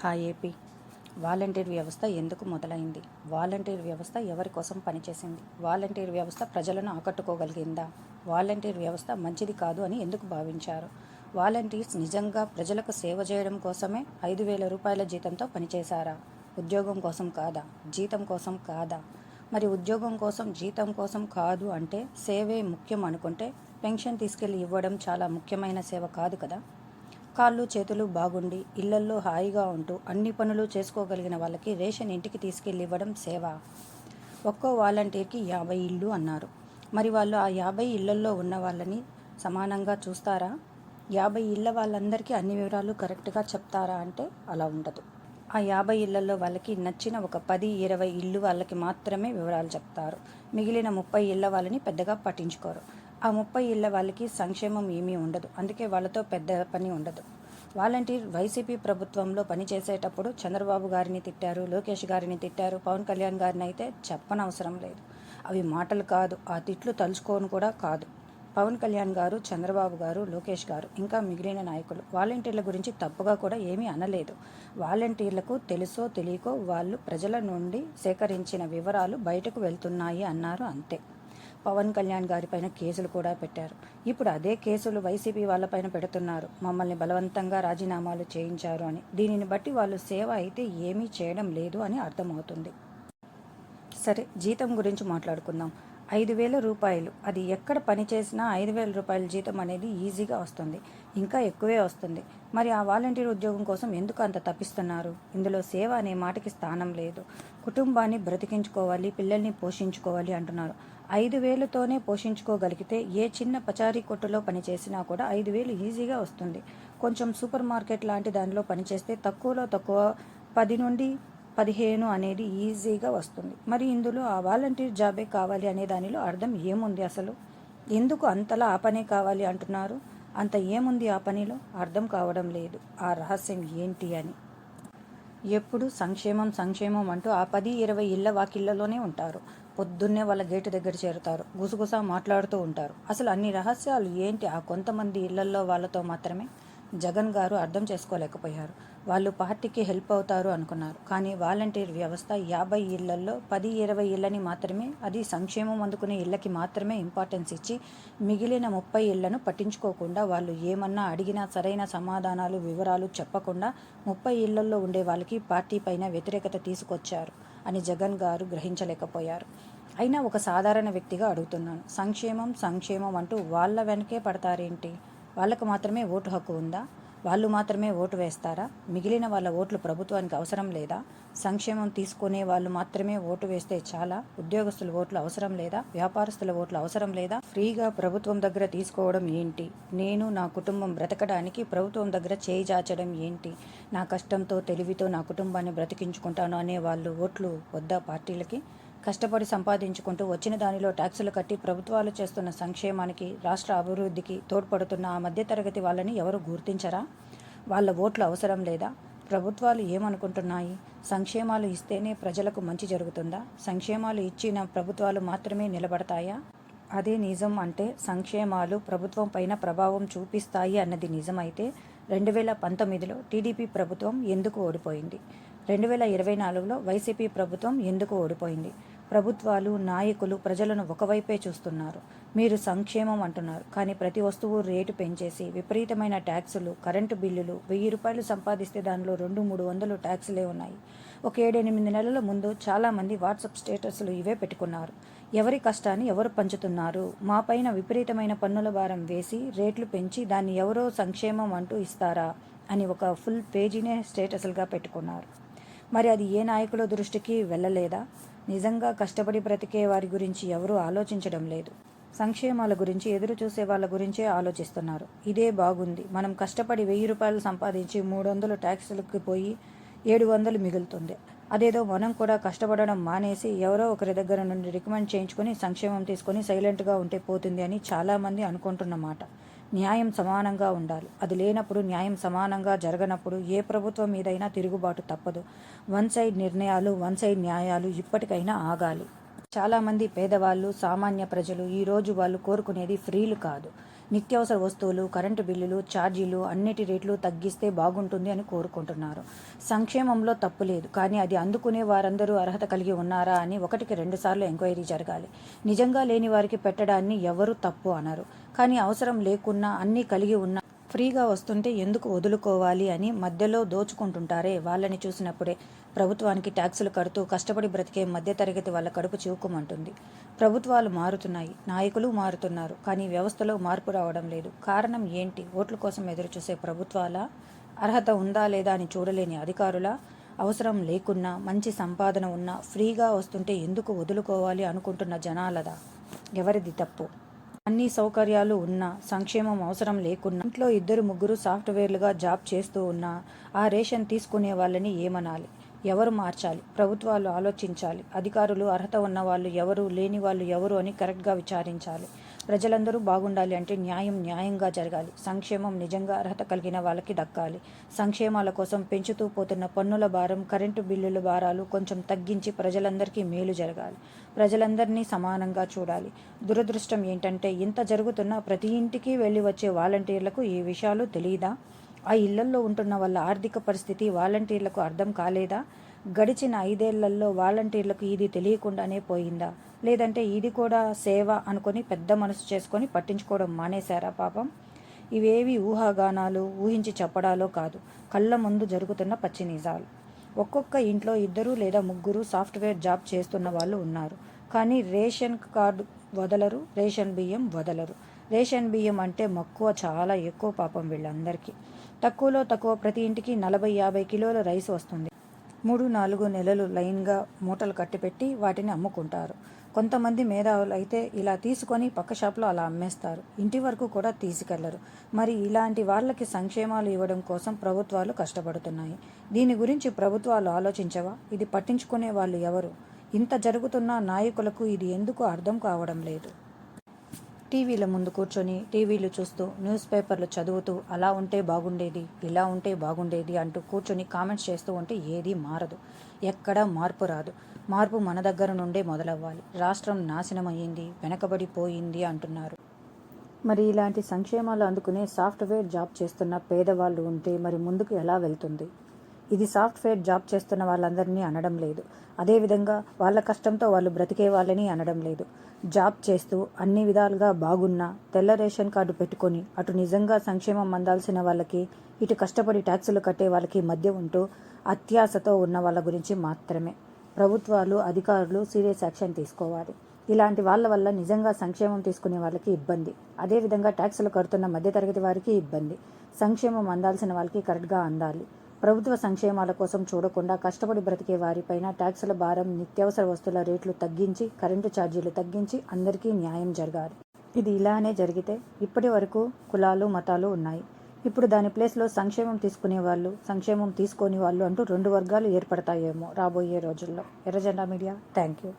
Hi AP. Volunteer వ్యవస్థ ఎందుకు మొదలైంది? వాలంటీర్ వ్యవస్థ ఎవరి కోసం పనిచేసింది? వాలంటీర్ వ్యవస్థ ప్రజలను ఆకట్టుకోగలిగిందా? వాలంటీర్ వ్యవస్థ మంచిది కాదు అని ఎందుకు భావించారు? వాలంటీర్స్ నిజంగా ప్రజలకు సేవ చేయడం కోసమే ఐదు వేల రూపాయల జీతంతో పనిచేశారా? ఉద్యోగం కోసం కాదా? జీతం కోసం కాదా? మరి ఉద్యోగం కోసం జీతం కోసం కాదు అంటే సేవే ముఖ్యం అనుకుంటే పెన్షన్ తీసుకెళ్ళి ఇవ్వడం చాలా ముఖ్యమైన సేవ కాదు కదా? కాళ్ళు చేతులు బాగుండి ఇళ్ళల్లో హాయిగా ఉంటూ అన్ని పనులు చేసుకోగలిగిన వాళ్ళకి రేషన్ ఇంటికి తీసుకెళ్ళి ఇవ్వడం సేవ. ఒక్కో వాలంటీర్కి యాభై ఇళ్ళు అన్నారు. మరి వాళ్ళు ఆ యాభై ఇళ్ళల్లో ఉన్న వాళ్ళని సమానంగా చూస్తారా? యాభై ఇళ్ళ వాళ్ళందరికీ అన్ని వివరాలు కరెక్ట్గా చెప్తారా అంటే అలా ఉండదు. ఆ యాభై ఇళ్ళలో వాళ్ళకి నచ్చిన ఒక పది ఇరవై ఇళ్ళు వాళ్ళకి మాత్రమే వివరాలు చెప్తారు. మిగిలిన ముప్పై ఇళ్ళ వాళ్ళని పెద్దగా పట్టించుకోరు. ఆ ముప్పై ఇళ్ళ వాళ్ళకి సంక్షేమం ఏమీ ఉండదు. అందుకే వాళ్ళతో పెద్ద పని ఉండదు. వాలంటీర్ వైసీపీ ప్రభుత్వంలో పనిచేసేటప్పుడు చంద్రబాబు గారిని తిట్టారు లోకేష్ గారిని తిట్టారు పవన్ కళ్యాణ్ గారిని అయితే చెప్పనవసరం లేదు. అవి మాటలు కాదు ఆ తిట్లు తలుచుకోను కూడా కాదు. పవన్ కళ్యాణ్ గారు చంద్రబాబు గారు లోకేష్ గారు ఇంకా మిగిలిన నాయకులు వాలంటీర్ల గురించి తప్పుగా కూడా ఏమీ అనలేదు. వాలంటీర్లకు తెలుసో తెలియకో వాళ్ళు ప్రజల నుండి సేకరించిన వివరాలు బయటకు వెళ్తున్నాయి అన్నారు అంతే. పవన్ కళ్యాణ్ గారిపైన కేసులు కూడా పెట్టారు. ఇప్పుడు అదే కేసులు వైసీపీ వాళ్ళపైన పెడుతున్నారు. మమ్మల్ని బలవంతంగా రాజీనామాలు చేయించారు అని. దీనిని బట్టి వాళ్ళు సేవ అయితే ఏమీ చేయడం లేదు అని అర్థమవుతుంది. సరే జీతం గురించి మాట్లాడుకుందాం. ఐదు వేల రూపాయలు. అది ఎక్కడ పని చేసినా ఐదు వేల రూపాయల జీతం అనేది ఈజీగా వస్తుంది. ఇంకా ఎక్కువే వస్తుంది. మరి ఆ వాలంటీర్ ఉద్యోగం కోసం ఎందుకు అంత తప్పిస్తున్నారు? ఇందులో సేవ అనే మాటకి స్థానం లేదు. కుటుంబాన్ని బ్రతికించుకోవాలి పిల్లల్ని పోషించుకోవాలి అంటున్నారు. ఐదు వేలతోనే పోషించుకోగలిగితే ఏ చిన్న పచారీ కొట్టులో పనిచేసినా కూడా ఐదు వేలు ఈజీగా వస్తుంది. కొంచెం సూపర్ మార్కెట్ లాంటి దానిలో పనిచేస్తే తక్కువలో తక్కువ పది నుండి పదిహేను అనేది ఈజీగా వస్తుంది. మరి ఇందులో ఆ వాలంటీర్ జాబే కావాలి అనే దానిలో అర్థం ఏముంది అసలు? ఎందుకు అంతలా ఆ పనే కావాలి అంటున్నారు? అంత ఏముంది ఆ పనిలో? అర్థం కావడం లేదు. ఆ రహస్యం ఏంటి అని. ఎప్పుడు సంక్షేమం సంక్షేమం అంటూ ఆ పది ఇరవై ఇళ్ళ వాకిళ్ళలోనే ఉంటారు. పొద్దున్నే వాళ్ళ గేటు దగ్గర చేరుతారు. గుసగుస మాట్లాడుతూ ఉంటారు. అసలు అన్ని రహస్యాలు ఏంటి? ఆ కొంతమంది ఇళ్ళల్లో వాళ్ళతో మాత్రమే? జగన్ గారు అర్థం చేసుకోలేకపోయారు. వాళ్ళు పార్టీకి హెల్ప్ అవుతారు అనుకున్నారు. కానీ వాలంటీర్ వ్యవస్థ యాభై ఇళ్ళల్లో పది ఇరవై ఇళ్ళని మాత్రమే అది సంక్షేమం అందుకునే ఇళ్ళకి మాత్రమే ఇంపార్టెన్స్ ఇచ్చి మిగిలిన ముప్పై ఇళ్ళను పట్టించుకోకుండా వాళ్ళు ఏమన్నా అడిగినా సరైన సమాధానాలు వివరాలు చెప్పకుండా ముప్పై ఇళ్ళల్లో ఉండే వాళ్ళకి పార్టీ పైన వ్యతిరేకత తీసుకొచ్చారు అని జగన్ గారు గ్రహించలేకపోయారు. అయినా ఒక సాధారణ వ్యక్తిగా అడుగుతున్నాను. సంక్షేమం సంక్షేమం అంటూ వాళ్ళ వెనకే పడతారేంటి? వాళ్ళకు మాత్రమే ఓటు హక్కు ఉందా? వాళ్ళు మాత్రమే ఓటు వేస్తారా? మిగిలిన వాళ్ళ ఓట్లు ప్రభుత్వానికి అవసరం లేదా? సంక్షేమం తీసుకునే వాళ్ళు మాత్రమే ఓటు వేస్తే చాలా? ఉద్యోగస్తుల ఓట్లు అవసరం లేదా? వ్యాపారస్తుల ఓట్లు అవసరం లేదా? ఫ్రీగా ప్రభుత్వం దగ్గర తీసుకోవడం ఏంటి? నేను నా కుటుంబం బ్రతకడానికి ప్రభుత్వం దగ్గర చేయి చాచడం ఏంటి? నా కష్టంతో తెలివితో నా కుటుంబాన్ని బ్రతికించుకుంటాను అనే వాళ్ళు ఓట్లు వద్దా పార్టీలకి? కష్టపడి సంపాదించుకుంటూ వచ్చిన దానిలో ట్యాక్సులు కట్టి ప్రభుత్వాలు చేస్తున్న సంక్షేమానికి రాష్ట్ర అభివృద్ధికి తోడ్పడుతున్న ఆ మధ్యతరగతి వాళ్ళని ఎవరు గుర్తించరా? వాళ్ళ ఓట్లు అవసరం లేదా? ప్రభుత్వాలు ఏమనుకుంటున్నాయి? సంక్షేమాలు ఇస్తేనే ప్రజలకు మంచి జరుగుతుందా? సంక్షేమాలు ఇచ్చిన ప్రభుత్వాలు మాత్రమే నిలబడతాయా? అదే నిజం అంటే సంక్షేమాలు ప్రభుత్వం పైన ప్రభావం చూపిస్తాయి అన్నది నిజమైతే రెండు వేల పంతొమ్మిదిలో టీడీపీ ప్రభుత్వం ఎందుకు ఓడిపోయింది? రెండు వేల ఇరవై నాలుగులో వైసీపీ ప్రభుత్వం ఎందుకు ఓడిపోయింది? ప్రభుత్వాలు నాయకులు ప్రజలను ఒకవైపే చూస్తున్నారు. మీరు సంక్షేమం అంటున్నారు. కానీ ప్రతి వస్తువు రేటు పెంచేసి విపరీతమైన ట్యాక్సులు కరెంటు బిల్లులు వెయ్యి రూపాయలు సంపాదిస్తే దానిలో రెండు మూడు వందలు ట్యాక్సులే ఉన్నాయి. ఒక ఏడెనిమిది నెలల ముందు చాలామంది వాట్సాప్ స్టేటస్లు ఇవే పెట్టుకున్నారు. ఎవరి కష్టాన్ని ఎవరు పంచుతున్నారు? మాపైన విపరీతమైన పన్నుల భారం వేసి రేట్లు పెంచి దాన్ని ఎవరో సంక్షేమం అంటూ ఇస్తారా? అని ఒక ఫుల్ పేజీనే స్టేటస్లుగా పెట్టుకున్నారు. మరి అది ఏ నాయకుల దృష్టికి వెళ్ళలేదా? నిజంగా కష్టపడి బ్రతికే వారి గురించి ఎవరూ ఆలోచించడం లేదు. సంక్షేమాల గురించి ఎదురు చూసే వాళ్ళ గురించే ఆలోచిస్తున్నారు. ఇదే బాగుంది. మనం కష్టపడి వెయ్యి రూపాయలు సంపాదించి మూడు వందలు ట్యాక్సులకి పోయి ఏడు వందలు మిగులుతుంది. అదేదో మనం కూడా కష్టపడడం మానేసి ఎవరో ఒకరి దగ్గర నుండి రికమెండ్ చేయించుకొని సంక్షేమం తీసుకొని సైలెంట్గా ఉంటే పోతుంది అని చాలామంది అనుకుంటున్నమాట న్యాయం సమానంగా ఉండాలి. అది లేనప్పుడు న్యాయం సమానంగా జరగనప్పుడు ఏ ప్రభుత్వం మీదైనా తిరుగుబాటు తప్పదు. వన్ సైడ్ నిర్ణయాలు వన్ సైడ్ న్యాయాలు ఇప్పటికైనా ఆగాలి. చాలామంది పేదవాళ్ళు సామాన్య ప్రజలు ఈరోజు వాళ్ళు కోరుకునేది ఫ్రీలు కాదు. నిత్యావసర వస్తువులు కరెంటు బిల్లులు ఛార్జీలు అన్నిటి రేట్లు తగ్గిస్తే బాగుంటుంది అని కోరుకుంటున్నారు. సంక్షేమంలో తప్పు లేదు. కానీ అది అందుకునే వారందరూ అర్హత కలిగి ఉన్నారా అని ఒకటికి రెండుసార్లు ఎంక్వైరీ జరగాలి. నిజంగా లేని వారికి పెట్టడాన్ని ఎవరు తప్పు అనరు. కానీ అవసరం లేకున్నా అన్నీ కలిగి ఉన్న ఫ్రీగా వస్తుంటే ఎందుకు వదులుకోవాలి అని మధ్యలో దోచుకుంటుంటారే వాళ్ళని చూసినప్పుడే. ప్రభుత్వానికి ట్యాక్సులు కడుతూ కష్టపడి బ్రతికే మధ్యతరగతి వాళ్ళ కడుపు చివుకుమంటుంది ప్రభుత్వాలు మారుతున్నాయి నాయకులు మారుతున్నారు కానీ వ్యవస్థలో మార్పు రావడం లేదు. కారణం ఏంటి? ఓట్ల కోసం ఎదురుచూసే ప్రభుత్వాల? అర్హత ఉందా లేదా అని చూడలేని అధికారుల? అవసరం లేకున్నా మంచి సంపాదన ఉన్నా ఫ్రీగా వస్తుంటే ఎందుకు వదులుకోవాలి అనుకుంటున్న జనాలదా? ఎవరిది తప్పు? అన్ని సౌకర్యాలు ఉన్నా సంక్షేమం అవసరం లేకున్నా ఇంట్లో ఇద్దరు ముగ్గురు సాఫ్ట్వేర్లుగా జాబ్ చేస్తూ ఉన్నా ఆ రేషన్ తీసుకునే వాళ్ళని ఏమనాలి? ఎవరు మార్చాలి? ప్రభుత్వాలు ఆలోచించాలి. అధికారులు అర్హత ఉన్న వాళ్ళు ఎవరు? లేని వాళ్ళు ఎవరు? అని కరెక్ట్గా విచారించాలి. ప్రజలందరూ బాగుండాలి అంటే న్యాయం న్యాయంగా జరగాలి. సంక్షేమం నిజంగా అర్హత కలిగిన వాళ్ళకి దక్కాలి. సంక్షేమాల కోసం పెంచుతూ పోతున్న పన్నుల భారం కరెంటు బిల్లుల భారాలు కొంచెం తగ్గించి ప్రజలందరికీ మేలు జరగాలి. ప్రజలందరినీ సమానంగా చూడాలి. దురదృష్టం ఏంటంటే ఇంత జరుగుతున్న ప్రతి ఇంటికి వెళ్ళి వచ్చే వాలంటీర్లకు ఈ విషయాలు తెలియదా ఆ ఇళ్ళల్లో ఉంటున్న వాళ్ళ ఆర్థిక పరిస్థితి వాలంటీర్లకు అర్థం కాలేదా? గడిచిన ఐదేళ్ళలో వాలంటీర్లకు ఇది తెలియకుండానే పోయిందా? లేదంటే ఇది కూడా సేవ అనుకొని పెద్ద మనసు చేసుకొని పట్టించుకోవడం మానేశారా పాపం? ఇవేవి ఊహాగానాలు ఊహించి చెప్పడాలో కాదు. కళ్ళ ముందు జరుగుతున్న పచ్చి నిజాలు. ఒక్కొక్క ఇంట్లో ఇద్దరు లేదా ముగ్గురు సాఫ్ట్వేర్ జాబ్ చేస్తున్న వాళ్ళు ఉన్నారు. కానీ రేషన్ కార్డు వదలరు రేషన్ బియ్యం వదలరు. రేషన్ బియ్యం అంటే మక్కువ చాలా ఎక్కువ పాపం వీళ్ళందరికీ. తక్కువలో తక్కువ ప్రతి ఇంటికి నలభై యాభై కిలోల రైస్ వస్తుంది. మూడు నాలుగు నెలలు లైన్గా మూటలు కట్టిపెట్టి వాటిని అమ్ముకుంటారు. కొంతమంది మేధావులు అయితే ఇలా తీసుకొని పక్క షాప్లో అలా అమ్మేస్తారు. ఇంటి వరకు కూడా తీసుకెళ్ళరు. మరి ఇలాంటి వాళ్ళకి సంక్షేమాలు ఇవ్వడం కోసం ప్రభుత్వాలు కష్టపడుతున్నాయి. దీని గురించి ప్రభుత్వాలు ఆలోచించవా? ఇది పట్టించుకునే వాళ్ళు ఎవరు? ఇంత జరుగుతున్న నాయకులకు ఇది ఎందుకు అర్థం కావడం లేదు. టీవీల ముందు కూర్చొని టీవీలు చూస్తూ న్యూస్ పేపర్లు చదువుతూ అలా ఉంటే బాగుండేది ఇలా ఉంటే బాగుండేది అంటూ కూర్చొని కామెంట్స్ చేస్తూ ఉంటే ఏదీ మారదు. ఎక్కడా మార్పు రాదు. మార్పు మన దగ్గర నుండే మొదలవ్వాలి. రాష్ట్రం నాశనం అయ్యింది వెనకబడిపోయింది అంటున్నారు. మరి ఇలాంటి సంక్షేమాలు అందుకునే సాఫ్ట్వేర్ జాబ్ చేస్తున్న పేదవాళ్ళు ఉంటే మరి ముందుకు ఎలా వెళ్తుంది? ఇది సాఫ్ట్వేర్ జాబ్ చేస్తున్న వాళ్ళందరినీ అనడం లేదు. అదేవిధంగా వాళ్ళ కష్టంతో వాళ్ళు బ్రతికే వాళ్ళని అనడం లేదు. జాబ్ చేస్తూ అన్ని విధాలుగా బాగున్నా తెల్ల రేషన్ కార్డు పెట్టుకొని అటు నిజంగా సంక్షేమం అందాల్సిన వాళ్ళకి ఇటు కష్టపడి ట్యాక్సులు కట్టే వాళ్ళకి మధ్య ఉంటూ అత్యాశతో ఉన్న వాళ్ళ గురించి మాత్రమే. ప్రభుత్వాలు అధికారులు సీరియస్ యాక్షన్ తీసుకోవాలి. ఇలాంటి వాళ్ళ వల్ల నిజంగా సంక్షేమం తీసుకునే వాళ్ళకి ఇబ్బంది. అదేవిధంగా ట్యాక్సులు కడుతున్న మధ్యతరగతి వారికి ఇబ్బంది. సంక్షేమం అందాల్సిన వాళ్ళకి కరెక్ట్గా అందాలి. ప్రభుత్వ సంక్షేమాల కోసం చూడకుండా కష్టపడి బ్రతికే వారిపైన ట్యాక్సుల భారం నిత్యావసర వస్తువుల రేట్లు తగ్గించి కరెంటు ఛార్జీలు తగ్గించి అందరికీ న్యాయం జరగాలి. ఇది ఇలానే జరిగితే ఇప్పటి వరకు కులాలు మతాలు ఉన్నాయి. ఇప్పుడు దాని ప్లేస్లో సంక్షేమం తీసుకునే వాళ్ళు సంక్షేమం తీసుకోని వాళ్ళు అంటూ రెండు వర్గాలు ఏర్పడతాయేమో రాబోయే రోజుల్లో. ఎర్రజెండా మీడియా థ్యాంక్ యూ